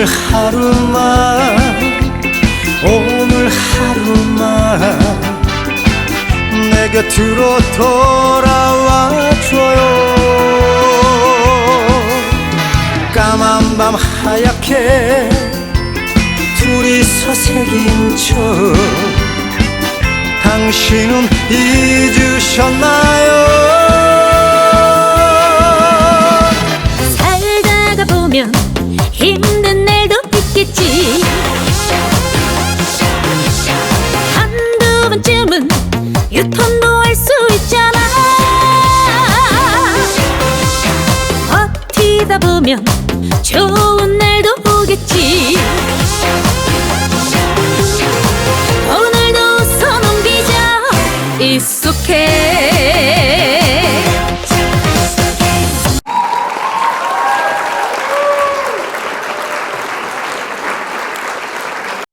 오늘 하루만 오늘 하루만 내 곁으로 돌아와줘요. 까만 밤 하얗게 둘이서 새긴 저 당신은 잊으셨나요? 살다가 보면 힘든 유턴도 할 수 있잖아. 버티다 보면 좋은 날도 오겠지.